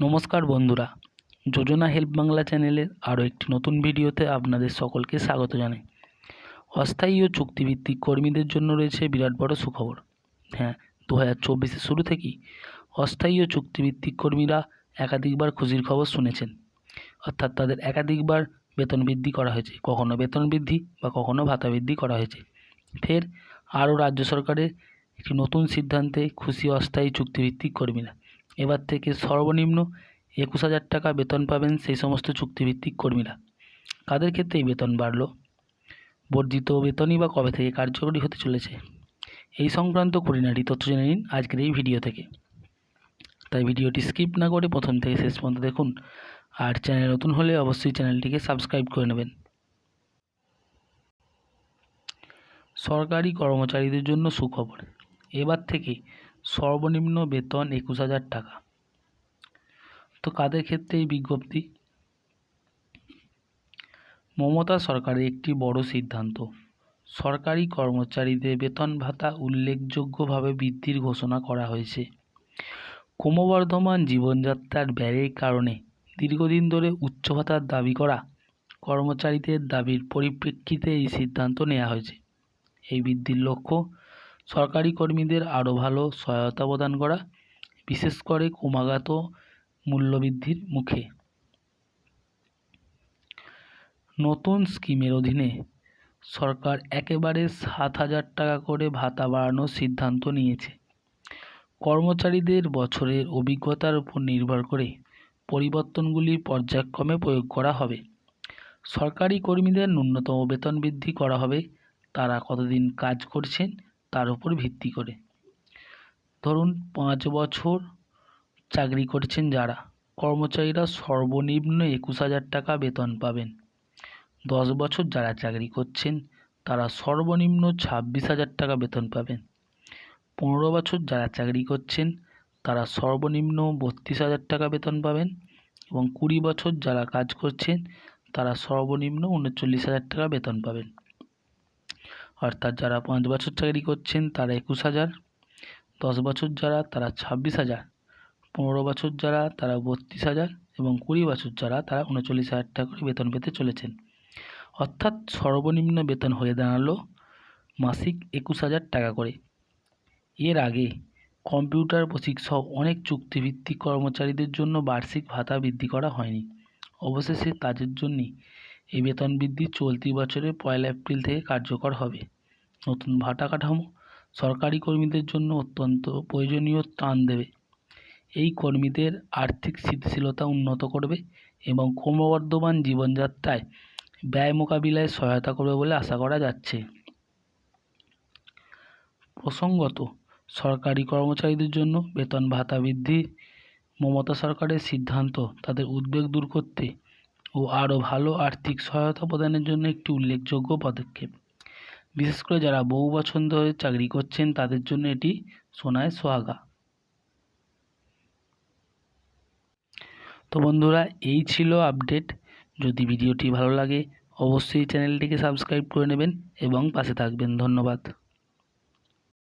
নমস্কার বন্ধুরা। যোজনা হেল্প বাংলা চ্যানেলের আরও একটি নতুন ভিডিওতে আপনাদের সকলকে স্বাগত জানাই। অস্থায়ী ও চুক্তিভিত্তিক কর্মীদের জন্য রয়েছে বিরাট বড় সুখবর। হ্যাঁ দু হাজার চব্বিশের শুরু থেকেই অস্থায়ী ও চুক্তিভিত্তিক কর্মীরা একাধিকবার খুশির খবর শুনেছেন। অর্থাৎ তাদের একাধিকবার বেতন বৃদ্ধি করা হয়েছে। কখনো বেতন বৃদ্ধি বা কখনো ভাতা বৃদ্ধি করা হয়েছে। ফের আরও রাজ্য সরকারের একটি নতুন সিদ্ধান্তে খুশি অস্থায়ী চুক্তিভিত্তিক কর্মীরা। এবার থেকে সর্বনিম্ন একুশ হাজার টাকা বেতন পাবেন সেই সমস্ত চুক্তিভিত্তিক কর্মীরা। কাদের ক্ষেত্রে এই বেতন বাড়ল? বর্ধিত বেতনই বা কবে থেকে কার্যকরী হতে চলেছে? এই সংক্রান্ত খুঁটিনাটি তথ্য জেনে নিন আজকের এই ভিডিও থেকে। তাই ভিডিওটি স্কিপ না করে প্রথম থেকে শেষ পর্যন্ত দেখুন। আর চ্যানেল নতুন হলে অবশ্যই চ্যানেলটিকে সাবস্ক্রাইব করে নেবেন। সরকারি কর্মচারীদের জন্য সুখবর। এবার থেকে সর্বনিম্ন বেতন একুশ হাজার টাকা। তো কাদের ক্ষেত্রে এই বিজ্ঞপ্তি? মমতা সরকারের একটি বড় সিদ্ধান্ত। সরকারি কর্মচারীদের বেতন ভাতা উল্লেখযোগ্যভাবে বৃদ্ধির ঘোষণা করা হয়েছে। ক্রমবর্ধমান জীবনযাত্রার ব্যয়ের কারণে দীর্ঘদিন ধরে উচ্চ ভাতার দাবি করা কর্মচারীদের দাবির পরিপ্রেক্ষিতে এই সিদ্ধান্ত নেওয়া হয়েছে। এই বৃদ্ধির লক্ষ্য সরকারি কর্মীদের আরও ভালো সহায়তা প্রদান করা, বিশেষ করে ক্রমাগত মূল্যবৃদ্ধির মুখে। নতুন স্কিমের অধীনে সরকার একেবারে সাত হাজার টাকা করে ভাতা বাড়ানোর সিদ্ধান্ত নিয়েছে। কর্মচারীদের বছরের অভিজ্ঞতার উপর নির্ভর করে পরিবর্তনগুলি পর্যায়ক্রমে প্রয়োগ করা হবে। সরকারি কর্মীদের ন্যূনতম বেতন বৃদ্ধি করা হবে। তারা কতদিন কাজ করছেন তার উপর ভিত্তি করে। ধরুন, পাঁচ বছর চাকরি করছেন যারা। কর্মচারীরা সর্বনিম্ন একুশ হাজার টাকা বেতন পাবেন। দশ বছর যারা চাকরি করছেন, তারা সর্বনিম্ন ছাব্বিশ হাজার টাকা বেতন পাবেন। পনেরো বছর যারা চাকরি করছেন, তারা সর্বনিম্ন বত্রিশ হাজার টাকা বেতন পাবেন এবং কুড়ি বছর যারা কাজ করছেন, তারা সর্বনিম্ন উনচল্লিশ হাজার টাকা বেতন পাবেন। অর্থাৎ যারা পাঁচ বছর চাকরি করছেন, তারা একুশ হাজার। দশ বছর যারা, তারা ছাব্বিশ হাজার। পনেরো বছর যারা, তারা বত্রিশ হাজার। এবং কুড়ি বছর যারা, তারা উনচল্লিশ হাজার টাকা করে বেতন পেতে চলেছেন। অর্থাৎ সর্বনিম্ন বেতন হয়ে দাঁড়াল মাসিক একুশ হাজার টাকা করে। এর আগে কম্পিউটার প্রশিক্ষক অনেক চুক্তিভিত্তিক কর্মচারীদের জন্য বার্ষিক ভাতা বৃদ্ধি করা হয়নি। অবশেষে তাদের জন্যই এই বেতন বৃদ্ধি চলতি বছরের পয়লা এপ্রিল থেকে কার্যকর হবে। নতুন ভাতা কাঠামো সরকারি কর্মীদের জন্য অত্যন্ত প্রয়োজনীয় ত্রাণ দেবে। এই কর্মীদের আর্থিক স্থিতিশীলতা উন্নত করবে এবং ক্রমবর্ধমান জীবনযাত্রায় ব্যয় মোকাবিলায় সহায়তা করবে বলে আশা করা যাচ্ছে। প্রসঙ্গত, সরকারি কর্মচারীদের জন্য বেতন ভাতা বৃদ্ধি মমতা সরকারের সিদ্ধান্ত তাদের উদ্বেগ দূর করতে ও আরও ভালো আর্থিক সহায়তা প্রদানের জন্য একটি উল্লেখযোগ্য পদক্ষেপ। বিশেষ করে যারা বহু বছর ধরে চাকরি করছেন, তাদের জন্য এটি সোনায় সোহাগা। তো বন্ধুরা, এই ছিল আপডেট। যদি ভিডিওটি ভালো লাগে, অবশ্যই চ্যানেলটিকে সাবস্ক্রাইব করে নেবেন এবং পাশে থাকবেন। ধন্যবাদ।